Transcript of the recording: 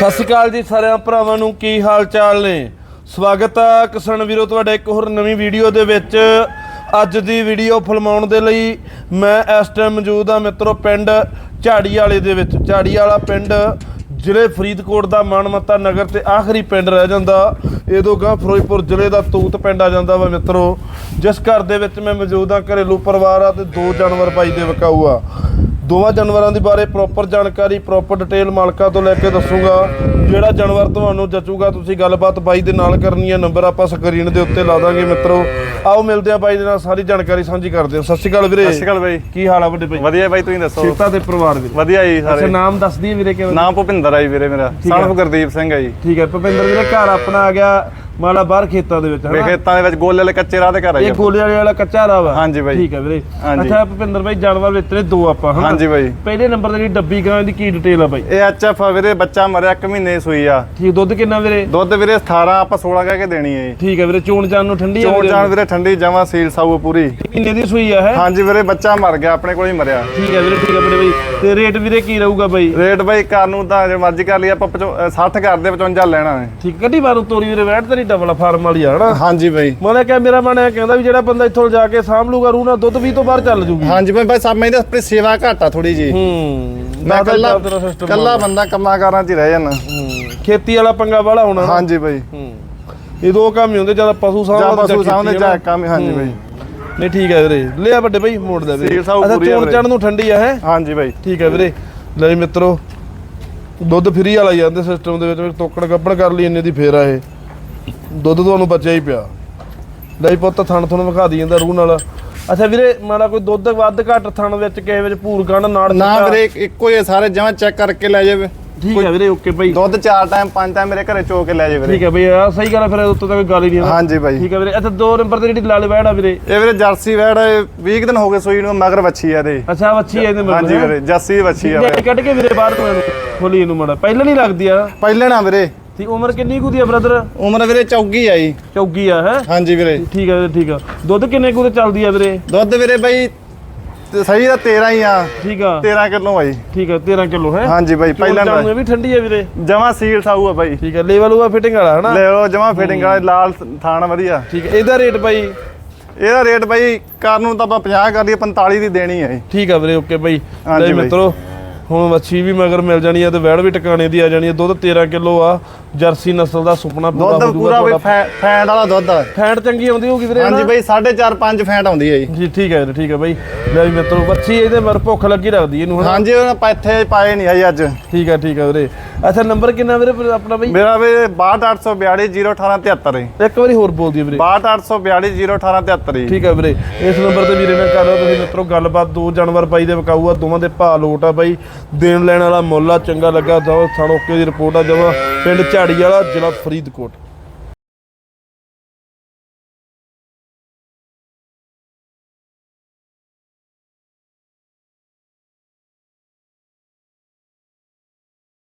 ਸਤਿ ਸ਼੍ਰੀ ਅਕਾਲ ਜੀ ਸਾਰਿਆਂ ਭਰਾਵਾਂ ਨੂੰ, ਕੀ ਹਾਲ ਚਾਲ ਨੇ? ਸਵਾਗਤ ਆ ਕਿਸਾਨ ਵੀਰੋ, ਤੁਹਾਡਾ ਇੱਕ ਹੋਰ ਨਵੀਂ ਵੀਡੀਓ ਦੇ ਵਿੱਚ। ਅੱਜ ਦੀ ਵੀਡੀਓ ਫਿਲਮਾਉਣ ਦੇ ਲਈ ਮੈਂ ਇਸ ਟਾਈਮ ਮੌਜੂਦ ਹਾਂ ਮਿੱਤਰੋ, ਪਿੰਡ ਝਾੜੀ ਵਾਲੇ ਦੇ ਵਿੱਚ। ਝਾੜੀ ਵਾਲਾ ਪਿੰਡ, ਜ਼ਿਲ੍ਹੇ ਫਰੀਦਕੋਟ ਦਾ ਮਾਨਮੱਤਾ ਨਗਰ ਤੇ ਆਖਰੀ ਪਿੰਡ ਰਹਿ ਜਾਂਦਾ। ਇਹਦੋਂ ਗਾਂ ਫਿਰੋਜ਼ਪੁਰ ਜ਼ਿਲ੍ਹੇ ਦਾ ਤੂਤ ਪਿੰਡ ਆ ਜਾਂਦਾ ਵਾ ਮਿੱਤਰੋ। ਜਿਸ ਘਰ ਦੇ ਵਿੱਚ ਮੈਂ ਮੌਜੂਦ ਹਾਂ ਘਰੇਲੂ ਪਰਿਵਾਰ ਆ ਤੇ ਦੋ ਜਾਨਵਰ ਬਾਈ ਦੇ ਵਿਕਾਊ ਆ। ਦੋਵਾਂ ਜਾਨਵਰਾਂ ਦੇ ਬਾਰੇ ਪ੍ਰੋਪਰ ਜਾਣਕਾਰੀ ਪ੍ਰੋਪਰ ਡਿਟੇਲ ਮਾਲਕਾਂ ਤੋਂ ਲੈ ਕੇ ਦੱਸੂਗਾ। ਜਿਹੜਾ ਜਾਨਵਰ ਤੁਹਾਨੂੰ ਜਚੂਗਾ ਤੁਸੀਂ ਗੱਲਬਾਤ ਬਾਈ ਦੇ ਨਾਲ ਕਰਨੀ ਹੈ। ਨੰਬਰ ਆਪਾਂ ਸਕਰੀਨ ਦੇ ਉੱਤੇ ਲਾ ਦਾਂਗੇ ਮਿੱਤਰੋ। ਆਓ ਮਿਲਦੇ ਆ ਬਾਈ ਦੇ ਨਾਲ ਸਾਰੀ ਜਾਣਕਾਰੀ ਸਾਂਝੀ ਕਰਦੇ ਹਾਂ। ਸਤਿ ਸ਼੍ਰੀ ਅਕਾਲ ਵੀਰੇ। ਸਤਿ ਸ਼੍ਰੀ ਅਕਾਲ ਬਾਈ। ਕੀ ਹਾਲ ਆ ਵੱਡੇ ਬਾਈ? ਵਧੀਆ ਬਾਈ ਤੁਸੀਂ ਦੱਸੋ? ਸਿਹਤਾਂ ਤੇ ਪਰਿਵਾਰ ਵੀਰੇ। ਵਧੀਆ ਜੀ ਅੱਛਾ ਸਾਰੇ ਨਾਮ ਦੱਸ ਦਈਏ ਵੀਰੇ ਕਿਵੇਂ? ਨਾਮ ਭੁਪਿੰਦਰ ਆ ਜੀ ਵੀਰੇ ਮੇਰਾ। ਸਨਫ ਗੁਰਦੀਪ ਸਿੰਘ ਆ ਜੀ। ਠੀਕ ਹੈ। ਭੁਪਿੰਦਰ ਵੀਰੇ ਘਰ ਆਪਣਾ ਆ ਗਿਆ। ਮਾਲਾ ਬਾਹਰ ਖੇਤਾਂ ਦੇ ਵਿੱਚ ਹਨਾ? ਖੇਤਾਂ ਦੇ ਵਿੱਚ ਗੋਲੇ ਵਾਲੇ ਕੱਚੇ ਰਾਹ ਦੇ ਘਰ ਆ ਇਹ ਗੋਲੇ ਵਾਲੇ ਵਾਲਾ ਕੱਚਾ ਰਾਹ ਵਾ। ਹਾਂਜੀ ਬਾਈ। ਠੀਕ ਹੈ ਵੀਰੇ। ਅੱਛਾ ਭੁਪਿੰਦਰ ਬਾਈ ਜਾਨਵਰ ਵਿੱਚ ਨੇ ਦੋ ਆਪਾਂ ਹਨਾ? ਹਾਂਜੀ ਬਾਈ। ਪਹਿਲੇ ਨੰਬਰ ਤੇ ਜਿਹੜੀ ਡੱਬੀ ਗਾਂ ਦੀ ਕੀ ਡਿਟੇਲ ਆ ਬਾਈ? ਇਹ ਐਚਐਫ ਆ ਵੀਰੇ ਬੱਚਾ ਮਰਿਆ ਇੱਕ ਮਹੀਨੇ ਦੀ ਸੂਈ ਆ। ਠੀਕ ਦੁੱਧ ਕਿੰਨਾ ਵੀਰੇ? ਦੁੱਧ ਵੀਰੇ 18 ਆਪਾਂ 16 ਕਹਿ ਕੇ ਦੇਣੀ ਹੈ ਠੀਕ ਹੈ ਵੀਰੇ ਚੋਣ ਜਾਨ ਨੂੰ ਠੰਡੀ ਆ ਚੋਣ ਜਾਣ ਵੀਰੇ ਠੰਡੀ ਜਮਾ ਸੀਲ ਸਾਊ ਪੂਰੀ। ਮਹੀਨੇ ਦੀ ਸੂਈ ਆ ਹੈ? ਹਾਂਜੀ ਵੀਰੇ ਬੱਚਾ ਮਰ ਗਿਆ ਆਪਣੇ ਕੋਲ ਹੀ ਮਰਿਆ। ਠੀਕ ਹੈ ਵੀਰੇ ਠੀਕ ਹੈ ਵੀਰੇ ਬਾਈ। ਤੇ ਰੇਟ ਵੀਰੇ ਕੀ ਰਹੂਗਾ ਬਾਈ? ਰੇਟ ਬਾਈ ਕਰ ਨੂੰ ਤਾਂ ਜੇ ਮਰਜ਼ੀ ਕਰ ਲਈ ਆਪਾਂ ਪਚੋ- ਅ, 60 ਕਰਦੇ 55 ਲੈਣਾ ਹੈ। ਠੀਕ ਕੱਢੀ ਬਾਰੂ ਤੋਰੀ ਵੀਰੇ ਵੈਟ ਤੇ ਨਹੀਂ ਡਬਲ ਫਾਰਮ ਵਾਲੀ ਆ ਹਨਾ? ਹਾਂਜੀ ਬਾਈ। ਮੈਂ ਕਿਹਾ ਮੇਰਾ ਮਨ ਇਹ ਕਹਿੰਦਾ ਵੀ ਜਿਹੜਾ ਬੰਦਾ ਇੱਥੋਂ ਜਾ ਕੇ ਸਾਂਭ ਲੂਗਾ ਰੂਹ ਨਾਲ ਦੁੱਧ ਵੀ ਤੋਂ ਬਾਹਰ ਚੱਲ ਜੂਗੀ। ਹਾਂਜੀ ਬਾਈ ਬਸ ਮੈਂ ਤਾਂ ਆਪਣੀ ਸੇਵਾ ਘਾਟਾ ਥੋੜੀ ਜੀ ਹੂੰ। ਮੈਂ ਕੱਲਾ ਕੱਲਾ ਬੰਦਾ ਕੰਮਾਂ ਕਾਰਾਂ 'ਚ ਰਹਿ ਜਾਣਾ ਹੂੰ। ਖੇਤੀ ਵਾਲਾ ਪੰਗਾ ਵਾਲਾ ਹੋਣਾ ਹਾਂਜੀ ਬਾਈ। ਹੂੰ। ਇਹ ਦੋ ਕੰਮ ਹੀ ਹੁੰਦੇ ਜ਼ਿਆਦਾ ਪਸ਼ੂ ਤੇ ਪਸ਼ੂ ਸਾਹਮਣੇ ਜਾ। ਕੰਮ ਹਾਂਜੀ ਬਾਈ। ਨਹੀਂ ਠੀਕ ਹੈ ਵੀਰੇ। ਲਿਆ ਵੱਡੇ ਬਾਈ ਮੋੜ ਦੇ ਵੀਰੇ। ਅੱਛਾ ਚੋਣ। ਚੜਨ ਨੂੰ ਠੰਡੀ ਆ ਹੈ? ਹਾਂਜੀ ਬਾਈ। ਠੀਕ ਹੈ ਵੀਰੇ। ਲੈ ਮਿੱਤਰੋ ਦੁੱਧ ਫਰੀ ਵਾਲਾ ਜਾਂਦੇ ਸਿਸਟਮ ਦੇ ਵਿੱਚ। ਤੋਕੜ ਗੱਪਣ ਕਰ ਲਈ ਇੰਨੇ ਦੀ ਫੇਰ ਆ ਇਹ। ਦੁੱਧ ਤੁਹਾਨੂੰ ਬਚਿਆ ਹੀ ਪਿਆ। ਲੈ ਜੀ ਪੁੱਤ ਥਣ ਤੁਹਾਨੂੰ ਵਿਖਾ ਦੀ ਜਾਂਦਾ ਰੂਹ ਨਾਲ। ਅੱਛਾ ਵੀਰੇ ਮਾੜਾ ਕੋਈ ਦੁੱਧ ਵੱਧ ਘੱਟ ਥਣ ਵਿੱਚ ਕਿਸੇ ਵਿੱਚ ਭੂਰ ਗੰਢ ਨਾੜ ਨਾ। ਵੀਰੇ ਇੱਕ- ਹੀ ਸਾਰੇ ਜਮਾਂ ਚੈੱਕ ਕਰਕੇ ਲੈ ਜਾਵੇ। ਠੀਕ ਹੈ ਵੀਰੇ ਓਕੇ ਭਾਈ। ਦੁੱਧ ਚਾਰ ਟਾਈਮ ਪੰਜ ਟਾਈਮ ਮੇਰੇ ਘਰੇ ਚੋ ਕੇ ਲੈ ਜਾਵੇ ਠੀਕ ਹੈ ਬਈ ਆ ਸਹੀ ਗੱਲ ਹੈ ਫਿਰ ਉੱਤੋਂ ਤੱਕ ਗੱਲ ਹੀ ਨਹੀਂ। ਹਾਂਜੀ ਬਾਈ ਠੀਕ ਹੈ ਵੀਰੇ ਅੱਛਾ ਦੋ ਨੰਬਰ ਤੇ ਜਿਹੜੀ ਲਾਲ ਵੈੜ ਆ ਵੀਰੇ। ਇਹ ਵੀਰੇ ਜਰਸੀ ਵੈੜ 20 ਦਿਨ ਹੋ ਗਏ ਸੂਈ ਨੂੰ ਮਗਰ ਵੱਛੀ ਆ ਇਹਦੇ। ਅੱਛਾ ਵੱਛੀ ਆ ਇਹਦੇ ਮਗਰ ਹਾਂਜੀ? ਵੀਰੇ ਜਰਸੀ ਦੀ ਵੱਛੀ ਆ ਵੀਰੇ। ਕੱਢ ਕੇ ਵੀਰੇ ਬਾਹਰ ਤੋਂ ਖੋਲੀ ਇਹਨੂੰ ਮਾੜਾ। ਪਹਿਲਾਂ ਨਹੀਂ ਲੱਗਦੀ ਆ। ਪਹਿਲੇ ਨਾ ਵੀਰੇ ਠੀਕ ਉਮਰ ਕਿੰਨੀ ਕੁ ਦੀ ਆ ਬ੍ਰਦਰ ਉਮਰ ਵੀਰੇ ਚੌਗੀ ਆਈ ਚੌਗੀ ਆ ਹੈ? ਹਾਂਜੀ ਵੀਰੇ। ਠੀਕ ਆ ਵੀਰੇ ਠੀਕ ਆ। ਦੁੱਧ ਕਿੰਨੇ ਕੁ ਤੇ ਚੱਲਦੀ ਆ ਵੀਰੇ? ਦੁੱਧ ਵੀਰੇ ਬਾਈ ਤੇ ਸਹੀ ਦਾ 13 ਹੀ ਆ। ਠੀਕ ਆ। 13 ਕਿਲੋ ਬਾਈ ਠੀਕ ਆ 13 ਕਿਲੋ ਹੈ? ਹਾਂਜੀ ਬਾਈ ਪਹਿਲਾਂ ਪਹਿਲਾਂ ਨੂੰ ਇਹ ਵੀ ਠੰਡੀ ਆ ਵੀਰੇ। ਜਮਾ ਸੀਲ ਸਾਊ ਆ ਬਾਈ। ਠੀਕ ਆ ਲੇਵਲ ਉਹ ਫਿਟਿੰਗ ਵਾਲਾ ਹਨਾ? ਲੈ ਲਓ ਜਮਾ ਫਿਟਿੰਗ ਵਾਲਾ ਲਾਲ ਥਾਣ ਵਧੀਆ। ਠੀਕ ਹੈ ਇਹਦਾ ਰੇਟ ਬਾਈ? ਇਹਦਾ ਰੇਟ ਬਾਈ ਕਰਨ ਨੂੰ ਤਾਂ ਆਪਾਂ 50 ਕਰ ਲਈਏ 45 ਦੀ ਦੇਣੀ ਹੈ ਠੀਕ ਆ ਵੀਰੇ ਓਕੇ ਬਾਈ। ਲੈ। ਮਿੱਤਰੋ ਹੁਣ ਵੱਛੀ ਵੀ ਮਗਰ ਮਿਲ ਜਾਣੀ ਆ ਤੇ ਵੈੜ ਵੀ ਟਿਕਾਣੇ ਦੀ ਆ ਜਾਣੀ ਆ। ਦੁੱਧ 13 ਕਿਲੋ ਆ। ਜਰਸੀ ਨਸਲ ਦਾ ਸੁਪਨਾ ਪੂਰਾ ਦੁੱਧ ਹੋ ਪੂਰਾ। ਫੈ- ਫੈਂਟ ਵਾਲਾ ਦੁੱਧ। ਆ ਫੈਂਟ ਚੰਗੀ ਆਉਂਦੀ ਹੋਊਗੀ ਵੀਰੇ ਹਾਂਜੀ? ਬਈ 4.5 5 ਫੈਂਟ ਆਉਂਦੀ ਹੈ ਜੀ। ਜੀ ਠੀਕ ਹੈ ਵੀਰੇ, ਠੀਕ ਹੈ ਬਾਈ। ਲੈ ਵੀ ਮਿੱਤਰੋ ਵੱਛੀ ਇਹਦੇ ਮਰ ਭੁੱਖ ਲੱਗੀ ਰੱਖਦੀ ਇਹਨੂੰ ਹਨਾ? ਹਾਂਜੀ ਉਹਨਾਂ ਪੈਥੇ ਪਾਏ ਨਹੀਂ ਆਈ ਅੱਜ। ਠੀਕ ਹੈ ਠੀਕ ਹੈ ਵੀਰੇ। ਅੱਛਾ ਨੰਬਰ ਕਿੰਨਾ ਵੀਰੇ ਆਪਣਾ ਬਾਈ? ਮੇਰਾ ਵੀ 62842 ਇੱਕ ਵਾਰੀ ਹੋਰ ਬੋਲ ਦਿਓ ਵੀਰੇ। 62842 ਠੀਕ ਹੈ ਵੀਰੇ ਇਸ ਨੰਬਰ ਤੇ ਵੀਰੇ ਨਾਲ ਕਰ ਲਓ ਤੁਸੀਂ ਮਿੱਤਰੋ ਗੱਲਬਾਤ ਦੋ ਜਾਨਵਰ ਬਾਈ ਦੇ ਵਿਕਾਊ ਆ ਦੋਵਾਂ ਦੇ ਭਾਅ ਲੋਟ ਆ ਬਾਈ। ਦੇਣ ਲੈਣ ਵਾਲਾ ਮੁੱਲ ਆ ਚੰਗਾ ਲੱਗਾ ਜਾਓ ਥਾਣੋਕੇ ਦੀ ਰਿਪੋਰਟ ਆ ਜਮਾ ਪਿੰਡ ਝਾੜੀ ਵਾਲਾ ਜ਼ਿਲ੍ਹਾ ਫਰੀਦਕੋਟ।